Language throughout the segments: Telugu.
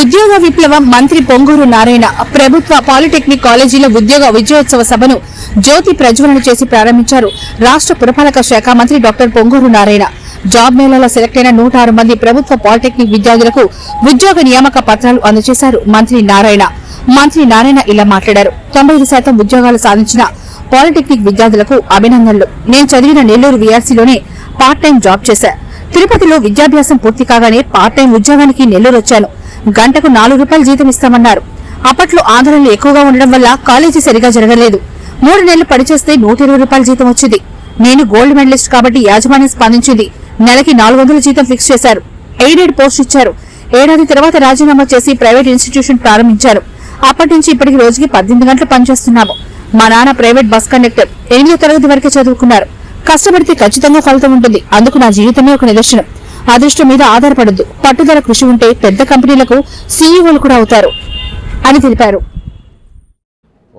ఉద్యోగ విప్లవం మంత్రి పొంగూరు నారాయణ ప్రభుత్వ పాలిటెక్నిక్ కాలేజీలో ఉద్యోగ విజయోత్సవ సభను జ్యోతి ప్రజ్వలన చేసి ప్రారంభించారు. రాష్ట్ర పురపాలక శాఖ మంత్రి డాక్టర్ పొంగూరు నారాయణ. జాబ్ మేళాలో సెలెక్ట్ అయిన నూట ఆరు మంది ప్రభుత్వ పాలిటెక్నిక్ విద్యార్థులకు ఉద్యోగ నియామక పత్రాలు అందజేశారు మంత్రి నారాయణ. మంత్రి నారాయణ ఇలా మాట్లాడారు. తొంభై ఐదు శాతం ఉద్యోగాలు సాధించిన పాలిటెక్నిక్ విద్యార్థులకు అభినందనలు. నేను చదివిన నెల్లూరు వీఆర్సీలోనే పార్ట్ టైం జాబ్ చేశా. తిరుపతిలో విద్యాభ్యాసం పూర్తి కాగానే పార్ట్ టైం ఉద్యోగానికి నెల్లూరు వచ్చాను. గంటకు నాలుగు రూపాయలు జీతం ఇస్తామన్నారు. అప్పట్లో ఆందోళనలు ఎక్కువగా ఉండడం వల్ల కాలేజీ సరిగా జరగలేదు. మూడు నెలలు పనిచేస్తే నూట ఇరవై రూపాయల జీతం వచ్చింది. నేను గోల్డ్ మెడలిస్ట్ కాబట్టి యాజమాన్యం స్పందించింది. నెలకి నాలుగు వందల జీతం ఫిక్స్ చేశారు. ఎయిడెడ్ పోస్ట్ ఇచ్చారు. ఏడాది తర్వాత రాజీనామా చేసి ప్రైవేట్ ఇన్స్టిట్యూషన్ ప్రారంభించారు. అప్పటి నుంచి ఇప్పటికి రోజుకి పద్దెనిమిది గంటలు పనిచేస్తున్నాము. మా నాన్న ప్రైవేట్ బస్ కండక్టర్. ఎనిమిదో తరగతి వరకే చదువుకున్నారు. కష్టపడితే ఖచ్చితంగా ఫలితం ఉంటుంది. అందుకు నా జీవితమే ఒక నిదర్శనం. అదృష్టం మీద ఆధారపడద్దు పట్టుదల కృషి ఉంటే పెద్ద కంపెనీలకు సీఈఓలు కూడా అవుతారు అని తెలిపారు.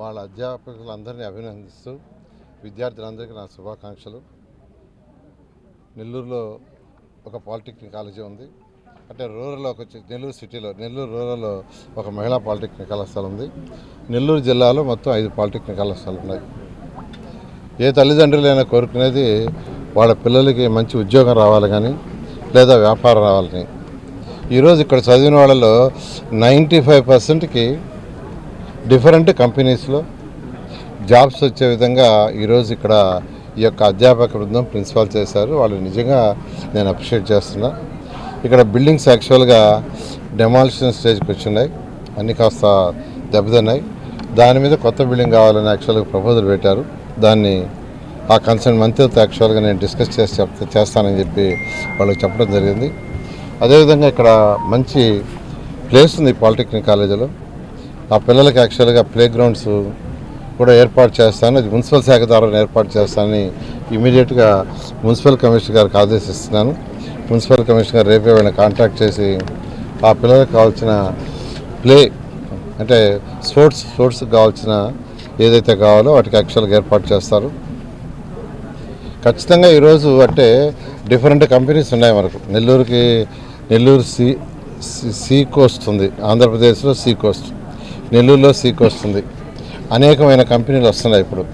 వాళ్ళ అధ్యాపకులందరినీ అభినందిస్తూ విద్యార్థులందరికీ నా శుభాకాంక్షలు. నెల్లూరులో ఒక పాలిటెక్నిక్ కాలేజీ ఉంది. అంటే రూరల్లో ఒక నెల్లూరు సిటీలో నెల్లూరు రూరల్లో ఒక మహిళా పాలిటెక్నిక్ కళాశాల ఉంది. నెల్లూరు జిల్లాలో మొత్తం ఐదు పాలిటెక్నిక్ కళాశాలలు ఉన్నాయి. ఏ తల్లిదండ్రులైనా కోరుకునేది వాళ్ళ పిల్లలకి మంచి ఉద్యోగం రావాలి కానీ లేదా వ్యాపారం రావాలని. ఈరోజు ఇక్కడ చదివిన వాళ్ళలో నైంటీ ఫైవ్ పర్సెంట్కి డిఫరెంట్ కంపెనీస్లో జాబ్స్ వచ్చే విధంగా ఈరోజు ఇక్కడ ఈ యొక్క అధ్యాపక బృందం ప్రిన్సిపాల్ చేశారు. వాళ్ళు నిజంగా నేను అప్రిషియేట్ చేస్తున్నా. ఇక్కడ బిల్డింగ్స్ యాక్చువల్గా డెమాలిషన్ స్టేజ్కి వచ్చినాయి అన్ని కాస్త దెబ్బతిన్నాయి. దాని మీద కొత్త బిల్డింగ్ కావాలని యాక్చువల్గా ప్రపోజల్ పెట్టారు. దాన్ని ఆ కన్సర్న్ మంత్రితో యాక్చువల్గా నేను డిస్కస్ చేసి చెప్తా చేస్తానని చెప్పి వాళ్ళకి చెప్పడం జరిగింది. అదేవిధంగా ఇక్కడ మంచి ప్లేస్ ఉంది పాలిటెక్నిక్ కాలేజీలో ఆ పిల్లలకి యాక్చువల్గా ప్లే గ్రౌండ్స్ కూడా ఏర్పాటు చేస్తాను. అది మున్సిపల్ శాఖ ద్వారా ఏర్పాటు చేస్తానని ఇమీడియట్గా మున్సిపల్ కమిషనర్ గారికి ఆదేశిస్తున్నాను. మున్సిపల్ కమిషనర్ గారు రేపే వాళ్ళని కాంటాక్ట్ చేసి ఆ పిల్లలకు కావాల్సిన ప్లే అంటే స్పోర్ట్స్ స్పోర్ట్స్కి కావాల్సిన ఏదైతే కావాలో వాటికి యాక్చువల్గా ఏర్పాటు చేస్తారు. ఖచ్చితంగా ఈరోజు అంటే డిఫరెంట్ కంపెనీస్ ఉన్నాయి మనకు. నెల్లూరుకి నెల్లూరు సీ సీ- కోస్ట్ ఉంది. ఆంధ్రప్రదేశ్లో సీ కోస్ట్ నెల్లూరులో సీ కోస్ట్ ఉంది. అనేకమైన కంపెనీలు వస్తున్నాయి ఇప్పుడు.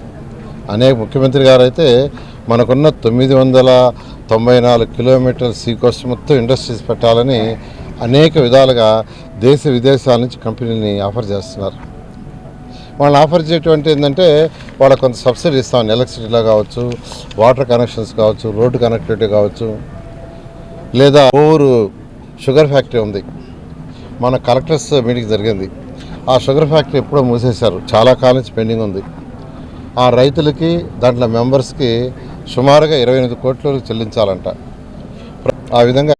అనేక ముఖ్యమంత్రి గారు అయితే మనకున్న తొమ్మిది వందల తొంభై నాలుగు కిలోమీటర్ల సీ కోస్ట్ మొత్తం ఇండస్ట్రీస్ పెట్టాలని అనేక విధాలుగా దేశ విదేశాల నుంచి కంపెనీని ఆఫర్ చేస్తున్నారు. వాళ్ళని ఆఫర్ చేయటువంటి ఏంటంటే వాళ్ళకి కొంత సబ్సిడీ ఇస్తాం. ఎలక్ట్రిసిటీలో కావచ్చు వాటర్ కనెక్షన్స్ కావచ్చు రోడ్డు కనెక్టివిటీ కావచ్చు. లేదా ఓవరు షుగర్ ఫ్యాక్టరీ ఉంది. మన కలెక్టర్స్ మీటింగ్ జరిగింది. ఆ షుగర్ ఫ్యాక్టరీ ఎప్పుడో మూసేశారు. చాలా కాలం నుంచి పెండింగ్ ఉంది. ఆ రైతులకి దాంట్లో మెంబర్స్కి సుమారుగా ఇరవై ఎనిమిది కోట్లు చెల్లించాలంట. ఆ విధంగా